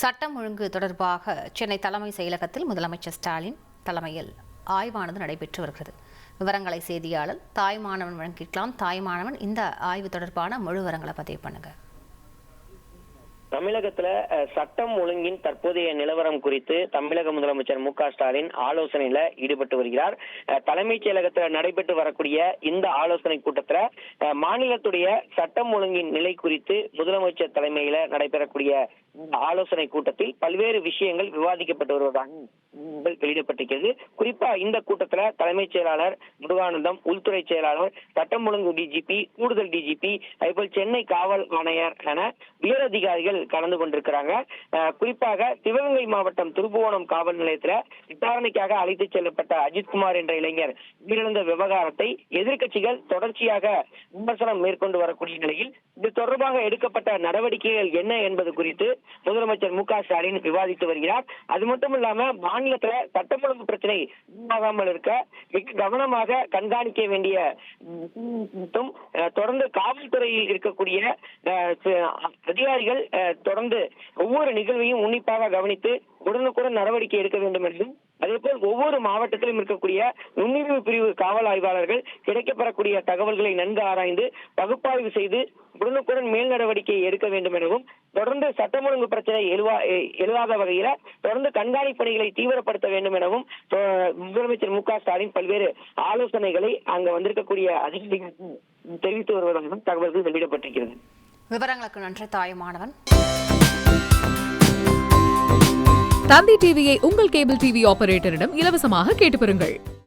சட்டம் ஒழுங்கு தொடர்பாக சென்னை தலைமை செயலகத்தில் முதலமைச்சர் ஸ்டாலின் தலைமையில் ஆய்வானது நடைபெற்று வருகிறது. விவரங்களை செய்தியாளர் தாய்மானவன் வழங்கிக்கலாம் தாய்மானவன் இந்த ஆய்வு தொடர்பான முழு விவரங்களை பதிவு பண்ணுங்கள் தமிழகத்துல சட்டம் ஒழுங்கின் தற்போதைய நிலவரம் குறித்து தமிழக முதலமைச்சர் மு க ஸ்டாலின் ஆலோசனையில ஈடுபட்டு வருகிறார். தலைமைச் செயலகத்துல நடைபெற்று வரக்கூடிய இந்த ஆலோசனை கூட்டத்துல மாநிலத்துடைய சட்டம் ஒழுங்கின் நிலை குறித்து முதலமைச்சர் தலைமையில நடைபெறக்கூடிய ஆலோசனை கூட்டத்தில் பல்வேறு விஷயங்கள் விவாதிக்கப்பட்டு வருவதாக வெளியிடப்பட்டிருக்கிறது. குறிப்பா இந்த கூட்டத்துல தலைமைச் செயலாளர் முருகானந்தம் உள்துறை செயலாளர் சட்டம் ஒழுங்கு டிஜிபி கூடுதல் டிஜிபி அதேபோல் சென்னை காவல் ஆணையர் என உயரதிகாரிகள் கலந்து கொண்டிருக்கிறாங்க குறிப்பாக சிவகங்கை மாவட்டம் திருப்புவனம் காவல் நிலையத்துல விசாரணைக்காக அழைத்துச் செல்லப்பட்ட அஜித்குமார் என்ற இளைஞர் உயிரிழந்த விவகாரத்தை எதிர்க்கட்சிகள் தொடர்ச்சியாக விமர்சனம் மேற்கொண்டு வரக்கூடிய நிலையில் இது தொடர்பாக எடுக்கப்பட்ட நடவடிக்கைகள் என்ன என்பது குறித்து முதலமைச்சர் மு க ஸ்டாலின் விவாதித்து வருகிறார் அது மட்டும் இல்லாம மாநிலத்துல சட்டம் ஒழுங்கு பிரச்சனை உருவாகாமல் இருக்க மிக கவனமாக கண்காணிக்க வேண்டிய தொடர்ந்து காவல்துறையில் இருக்கக்கூடிய அஹ், அதிகாரிகள் அஹ், தொடர்ந்து ஒவ்வொரு நிகழ்வையும் உன்னிப்பாக கவனித்து உடனுக்குடன் நடவடிக்கை எடுக்க வேண்டும் என்றும் அதேபோல் ஒவ்வொரு மாவட்டத்திலும் இருக்கக்கூடிய நுண்ணுரிமை பிரிவு காவல் ஆய்வாளர்கள் கிடைக்கப்பெறக்கூடிய தகவல்களை நன்கு ஆராய்ந்து பகுப்பாய்வு செய்து உடனுக்குடன் மேல் நடவடிக்கை எடுக்க வேண்டும் எனவும் தொடர்ந்து சட்டம் ஒழுங்கு பிரச்சனை எழுவா எழுவாத வகையில தொடர்ந்து கண்காணிப்பு பணிகளை தீவிரப்படுத்த வேண்டும் எனவும் முதலமைச்சர் மு க ஸ்டாலின் பல்வேறு ஆலோசனைகளை அங்க வந்திருக்கக்கூடிய அதிகாரிகளுக்கு தெரிவித்து வருவதாகவும் தகவல்கள் வெளியிடப்பட்டிருக்கிறது. விவரங்களுக்கு நன்றி தாயுமானவன் தந்தி டிவியை உங்கள் கேபிள் டிவி ஆபரேட்டரிடம் இலவசமாக கேட்டு பெறுங்கள்.